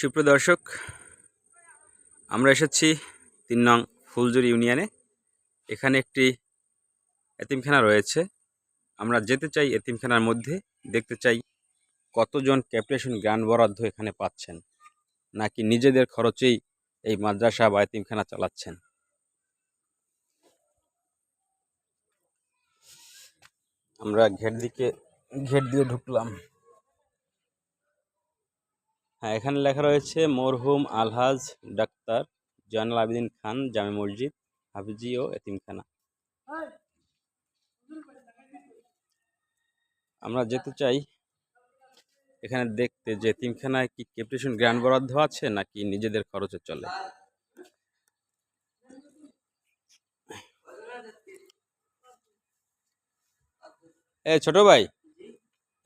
সুপ্রিয় দর্শক, আমরা এসেছি তিন নং ফুলজুরি ইউনিয়নে। এখানে একটি এতিমখানা রয়েছে। আমরা যেতে চাই এতিমখানার মধ্যে, দেখতে চাই কতজন ক্যাপিটেশন জ্ঞান বরাদ্দ এখানে পাচ্ছেন, নাকি নিজেদের খরচেই এই মাদ্রাসা বা এতিমখানা চালাচ্ছেন। আমরা ঘের দিকে, ঘের দিয়ে ঢুকলাম। হ্যাঁ এখানে লেখা রয়েছে, মরহুম আলহাজ ডাক্তার জয়নাল আবেদিন খান, জামে মসজিদ, হাফিজি ও এতিমখানা। আমরা যেতে চাই এখানে দেখতে যে এতিমখানায় কি ক্যাপিটেশন গ্র্যান্ড বরাদ্দ আছে নাকি নিজেদের খরচে চলে। এ, ছোট ভাই,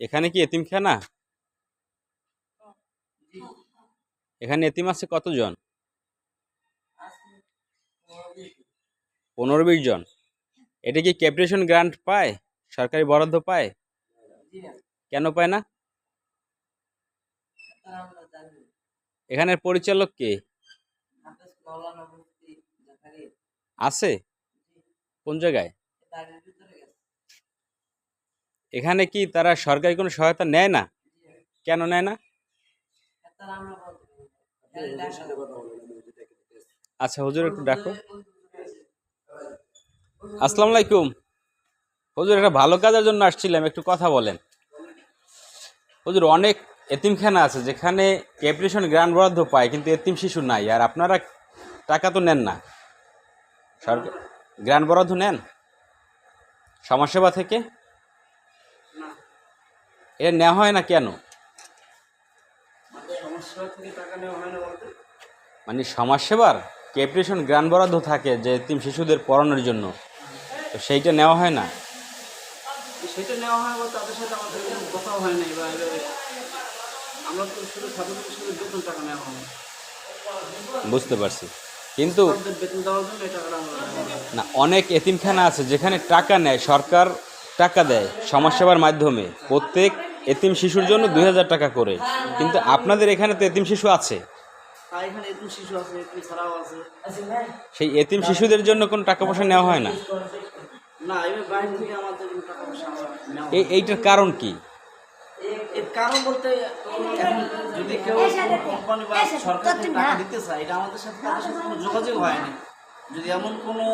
এখানে কি এতিমখানা? এখানে এতিম আছে কতজন? পনেরো বিশ জন। এটা কি ক্যাপিটেশন গ্রান্ট পায়? সরকারি বরাদ্দ পায়? কেন পায় না? এখানের পরিচালক কে? আছে? কোন জায়গায়? এখানে কি তারা সরকারি কোনো সহায়তা নেয় না? কেন নেয় না? আচ্ছা হুজুর একটু ডাকো। আসসালাম আলাইকুম। হুজুর একটা ভালো কাজের জন্য আসছিলাম একটু কথা বলেন। হুজুর অনেক এতিমখানা আছে যেখানে ক্যাপিটেশন গ্রান্ট বরাদ্দ পায় কিন্তু এতিম শিশু নাই আর আপনারা টাকা তো নেন না। সরকার গ্রান্ট বরাদ্দ নেন? সমাজসেবা থেকে? এটা নেওয়া হয় না কেন? মানে সমাজসেবার? ক্যাপিটেশন গ্রান্ট বরাদ্দ থাকে যে এতিম শিশুদের পড়ানোর জন্য? তো সেইটা নেওয়া হয় না? সেটা নেওয়া হয় বা তাদের সাথে আমাদের কোনো কথাও হয় নাই বা এভাবে। আমরা তো শুধু ছাত্রদের শুধু বেতন টাকা নেওয়া হয়। বুঝতে পারছি। কিন্তু নেওয়া হয়। না অনেক এতিমখানা আছে যেখানে টাকা নেয় সরকার টাকা দেয় সমাজসেবার মাধ্যমে। প্রত্যেক এতিম শিশুর জন্য দুই হাজার টাকা করে। কিন্তু আপনাদের এখানে তো এতিম শিশু আছে। তাই এখানে এতিম শিশু আছে এতিম ছাড়াও আছে। সেই এতিম শিশুদের জন্য কোনো টাকা পয়সা নেওয়া হয় না? না এবার বাইরে থেকে আমাদের কোনো টাকা পয়সা আমরা নেওয়া হয় এই এইটার কারণ কি? কারণ বলতে যদি কেউ কোম্পানি বা সরকার টাকা দিতে চায় এটা আমাদের সাথে যোগাযোগ হয় না। যদি এমন কোনো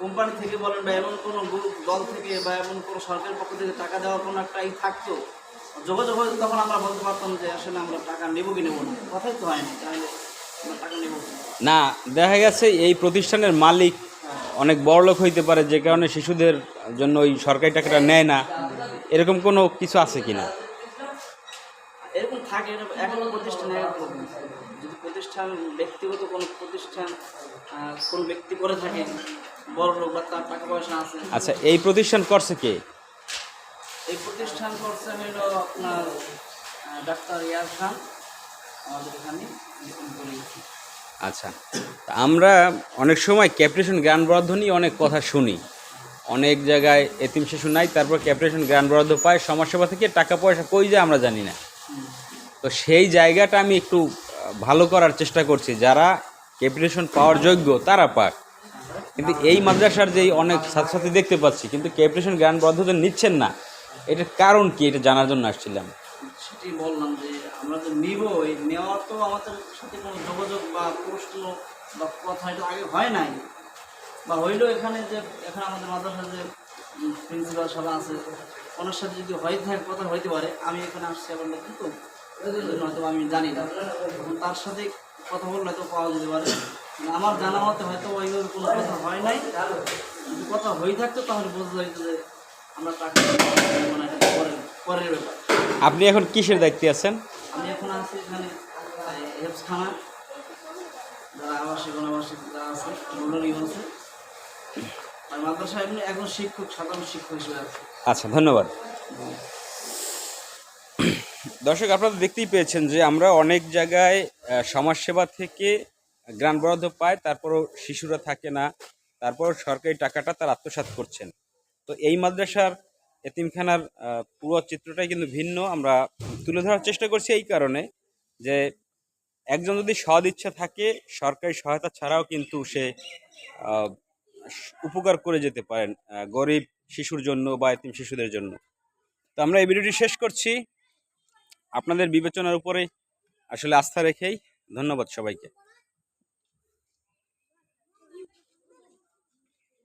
কোম্পানি থেকে বলেন বা এমন কোনো গ্রুপ দল থেকে বা এমন কোনো সরকারের পক্ষ থেকে টাকা দেওয়ার কোনো একটা ই থাকতো যোগাযোগ হয়তো তখন আমরা বলতে পারতাম যে আসলে আমরা টাকা নেব কি নেব না। কথাই তো হয়নি তাহলে টাকা নেব না দেখা গেছে এই প্রতিষ্ঠানের মালিক অনেক বড় লোক হইতে পারে যে কারণে শিশুদের জন্য ওই সরকারি টাকাটা নেয় না। এরকম কোনো কিছু আছে কি না এরকম থাকে এখনও প্রতিষ্ঠান প্রতিষ্ঠান ব্যক্তিগত কোনো প্রতিষ্ঠান কোনো ব্যক্তি করে থাকে বড় লোক বা তার টাকা পয়সা আছে। আচ্ছা এই প্রতিষ্ঠান করছে কে? এই প্রতিষ্ঠান করছে হলো আপনার ডাক্তার ইয়ার খান আমাদের এখানে আচ্ছা আমরা অনেক সময় ক্যাপিটেশন জ্ঞান বরাদ্দ নিয়ে অনেক কথা শুনি। অনেক জায়গায় এতিম শিশু নাই তারপর ক্যাপিটেশন জ্ঞান বরাদ্দ পায় সমাজসেবা থেকে টাকা পয়সা কই যায় আমরা জানি না। তো সেই জায়গাটা আমি একটু ভালো করার চেষ্টা করছি, যারা ক্যাপিটেশন পাওয়ার যোগ্য, তারা পাক। কিন্তু এই মাদ্রাসার যেই অনেক ছাত্রছাত্রী দেখতে পাচ্ছি, কিন্তু ক্যাপিটেশন বরাদ্দ যে নিচ্ছেন না। এটার কারণ কি, এটা জানার জন্য আসছিলাম। সেটাই বললাম যে আমরা নিব, এই নেওয়ার তো আমাদের সাথে কোনো যোগাযোগ বা প্রশ্ন বা কথা এটা আগে হয় নাই। বা হইলেও এখানে যে, এখানে আমাদের মাদ্রাসা যে প্রিন্সিপাল সভা আছে, ওনার সাথে যদি হয়ে থাকে, কথা হইতে পারে, আমি এখানে আসছি আবার নতুন তো হয়তো আমি জানি না। তার সাথে কথা বললে হয়তো পাওয়া যেতে পারে। মানে আমার জানা মতে হয়তো ওইভাবে কোনো কথা হয় নাই। যদি কথা হয়ে থাকতো তাহলে বোঝা যাইতো যে আমরা টাকা মানে পরের পরের ব্যাপার। আপনি এখন কিসের দায়িত্বে আছেন? আমি এখন আছি এখানে হেফস থানা যারা আবাসিক অনাবাসিক যারা আছে রুরাল আছে। আর মাদ্রাসা একজন শিক্ষক সাধারণ শিক্ষক হিসেবে আছে। আচ্ছা ধন্যবাদ। দর্শক, আপনারা দেখতেই পেয়েছেন যে আমরা অনেক জায়গায় সমাজসেবা থেকে গ্রান্ট বরাদ্দ পায়, তারপরও শিশুরা থাকে না তারপর সরকারি টাকাটা তার আত্মসাৎ করছেন। তো এই মাদ্রাসার এতিমখানার পুরো চিত্রটাই কিন্তু ভিন্ন। আমরা তুলে ধরার চেষ্টা করছি এই কারণে যে একজন যদি সদ ইচ্ছা থাকে, সরকারি সহায়তা ছাড়াও কিন্তু সে উপকার করে যেতে পারেন গরিব শিশুর জন্য বা এতিম শিশুদের জন্য। তো আমরা এই ভিডিওটি শেষ করছি। আপনাদের বিবেচনার উপরে আসলে আস্থা রেখেই ধন্যবাদ সবাইকে।